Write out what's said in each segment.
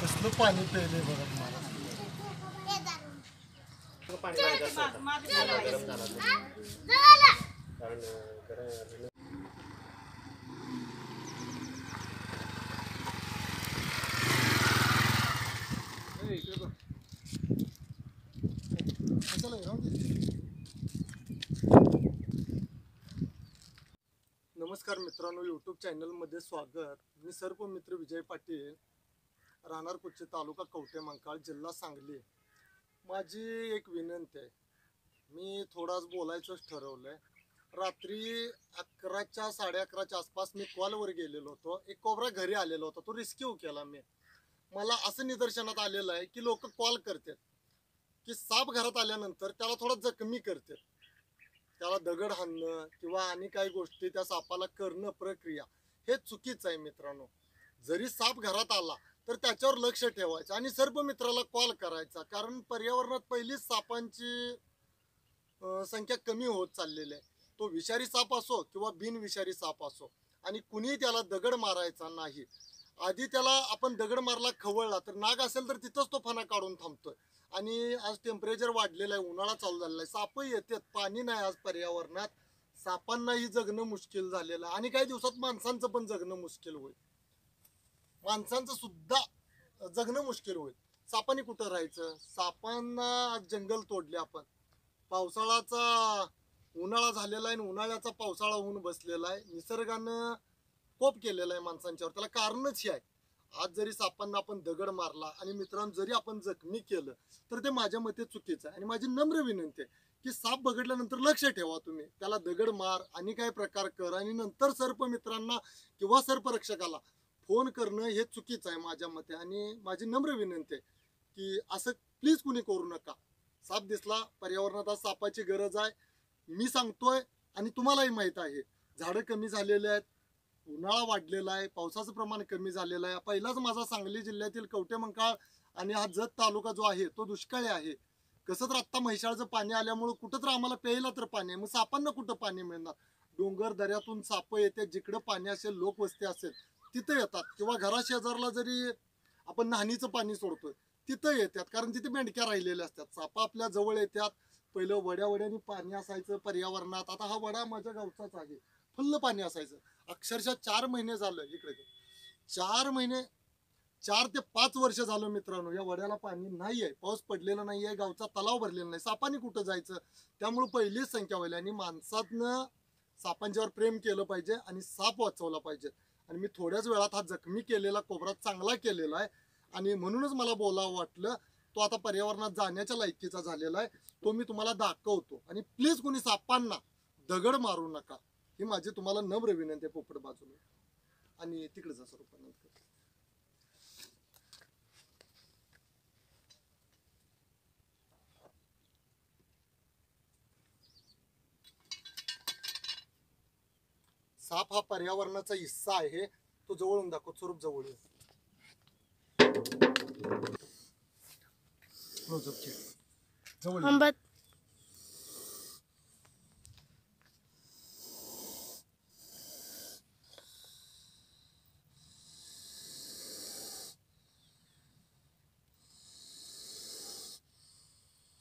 कसलं पाणी प्यायलंय बघा मला पाणी नाही जास्त होतं. गरम झालं कारण अं, गरम कशाला राहू दे. नमस्कार मित्रांनो यूट्यूब चॅनलमध्ये स्वागत. मी सर्व मित्र विजय पाटील राहणार कुच्चे तालुका कवठे मंकाळ जिल्हा सांगली. माझी एक विनंती आहे मी थोडाच बोलायचंच आहे रात्री अकराच्या साडे अकराच्या आसपास मी कॉलवर गेलेलो होतो. एक कोबरा घरी आलेला होता तो रिस्क्यू केला मी. मला असं निदर्शनात आलेलं आहे की लोक कॉल करतात की साप घरात आल्यानंतर त्याला थोडा जखमी करते त्याला दगड हाणणं किंवा आणि काही गोष्टी त्या सापाला करणं प्रक्रिया हे चुकीचं आहे मित्रांनो. जरी साप घरात आला तर त्याच्यावर लक्ष ठेवायचं आणि सर्व मित्राला कॉल करायचा. कारण पर्यावरणात पहिलीच सापांची संख्या कमी होत चाललेली आहे. तो विषारी साप असो किंवा बिनविषारी साप असो आणि कुणीही त्याला दगड मारायचा नाही. आधी त्याला आपण दगड मारला खवळला तर नाग असेल तर तिथंच तो फणा काढून थांबतोय. आणि आज टेम्परेचर वाढलेलं आहे उन्हाळा चालू झालेला आहे. सापही येतात पाणी नाही आज पर्यावरणात. सापांनाही जगणं मुश्किल झालेलं आहे. आणि काही दिवसात माणसांचं पण जगणं मुश्किल होईल. माणसांचं सुद्धा जगणं मुश्किल होईल. सापांनी कुठं राहायचं? सापांना आज जंगल तोडले आपण. पावसाळ्याचा उन्हाळा झालेला आहे आणि उन्हाळ्याचा पावसाळा होऊन बसलेला आहे. निसर्गानं कोप केलेला आहे माणसांच्यावर. त्याला कारणच हे आहे. आज जरी सापांना आपण दगड मारला आणि मित्रांनो जरी आपण जखमी केलं तर ते माझ्या मते चुकीचं आहे. आणि माझी नम्र विनंती आहे की साप बघडल्यानंतर लक्ष ठेवा तुम्ही. त्याला दगड मार आणि काय प्रकार कर आणि नंतर सर्प मित्रांना किंवा सर्परक्षकाला फोन करणं हे चुकीचं आहे माझ्या मते. आणि माझी नम्र विनंती आहे की असं प्लीज कुणी करू नका. साप दिसला पर्यावरणात आज सापाची गरज आहे. मी सांगतोय आणि तुम्हालाही माहीत आहे. झाडं कमी झालेले आहेत. उन्हाळा वाढलेला आहे पावसाचं प्रमाण कमी झालेलं आहे. पहिलाच माझा सांगली जिल्ह्यातील कवटे मंकाळ आणि हा जत तालुका जो आहे तो दुष्काळी आहे. कसं तर आत्ता म्हैशाळचं पाणी आल्यामुळं कुठं तर आम्हाला प्यायला तर पाणी आहे. मग सापांना कुठं पाणी मिळणार? डोंगर दऱ्यातून साप येते जिकडं पाणी असेल लोकवस्ती असेल तिथं येतात. किंवा घरा शेजारला जरी आपण न्हाणीचं पाणी सोडतोय तिथं येतात. कारण तिथे मेंढक्या राहिलेल्या असतात. सापा आपल्या जवळ येतात. पहिलं वड्यावड्यानी पाणी असायचं पर्यावरणात. आता हा वडा माझ्या गावचाच आहे. फुल्ल पाणी असायचं. अक्षरशः चार महिने झालं इकडे चार महिने चार ते पाच वर्ष झालं मित्रांनो या वड्याला पाणी नाही आहे पाऊस पडलेला नाही आहे गावचा तलाव भरलेला नाही. सापाने कुठं जायचं? त्यामुळे पहिलीच संख्या व्हायला आणि माणसातनं सापांच्यावर प्रेम केलं पाहिजे आणि साप वाचवला पाहिजे. आणि मी थोड्याच वेळात हा जखमी केलेला कोबरा चांगला केलेला आहे. आणि म्हणूनच मला बोलावं वाटलं तो आता पर्यावरणात जाण्याच्या लायकीचा झालेला आहे. तो मी तुम्हाला दाखवतो. आणि प्लीज कोणी सापांना दगड मारू नका. ही माझी तुम्हाला नम्र विनंती आहे पोपट बाजूने. आणि तिकडे जा स्वरूपानंतर साप हा पर्यावरणाचा हिस्सा आहे. तो जवळून दाखव स्वरूप जवळ up घे. जवळ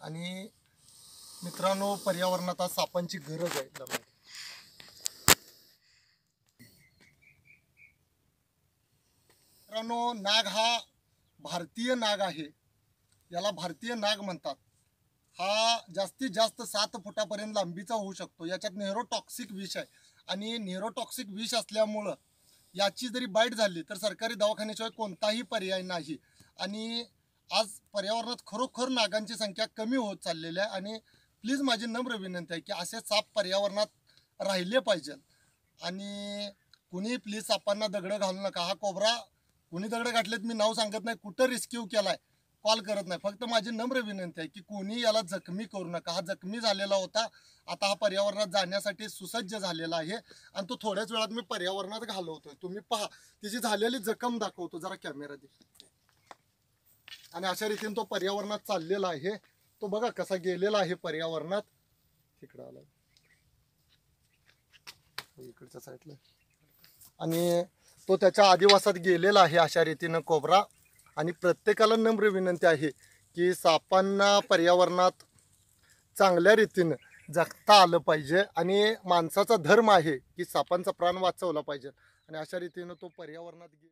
आणि मित्रांनो पर्यावरणात आज सापांची गरज आहे. दमात. मित्रांनो नाग हा भारतीय नाग आहे. याला भारतीय नाग म्हणतात. हा जास्तीत जास्त सात फुटापर्यंत लांबीचा होऊ शकतो. याच्यात नेहरोटॉक्सिक विष आहे. आणि नेहरोटॉक्सिक विष असल्यामुळं याची जरी बाईट झाली तर सरकारी दवाखान्याशिवाय कोणताही पर्याय नाही. आणि आज पर्यावरणात खरोखर नागांची संख्या कमी होत चाललेली आहे आणि प्लीज माझी नम्र विनंती आहे की असे साप पर्यावरणात राहिले पाहिजेत. आणि कुणी प्लीज सापांना दगडं घालू नका. हा कोबरा कुणी दगडं घातलेत मी नाव सांगत नाही. कुठं रिस्क्यू केलाय? कॉल करत नाही. फक्त माझी नम्र विनंती आहे की कोणी याला जखमी करू नका. हा जखमी झालेला होता. आता हा पर्यावरणात जाण्यासाठी सुसज्ज झालेला आहे. आणि तो थोड्याच वेळात मी पर्यावरणात घालवतोय. तुम्ही पहा. तिची झालेली जखम दाखवतो. जरा कॅमेरा दे आणि अशा रीतीने तो पर्यावरणात चाललेला आहे. तो बघा कसा गेलेला आहे पर्यावरणात. तिकडं आला हो, इकडच्या साईडला आणि तो त्याच्या आदिवासात गेलेला आहे अशा रीतीनं कोबरा. आणि प्रत्येकाला नम्र विनंती आहे की सापांना पर्यावरणात चांगल्या रीतीनं जगता आलं पाहिजे. आणि माणसाचा धर्म आहे की सापांचा प्राण वाचवला पाहिजे. आणि अशा रीतीनं तो पर्यावरणात गे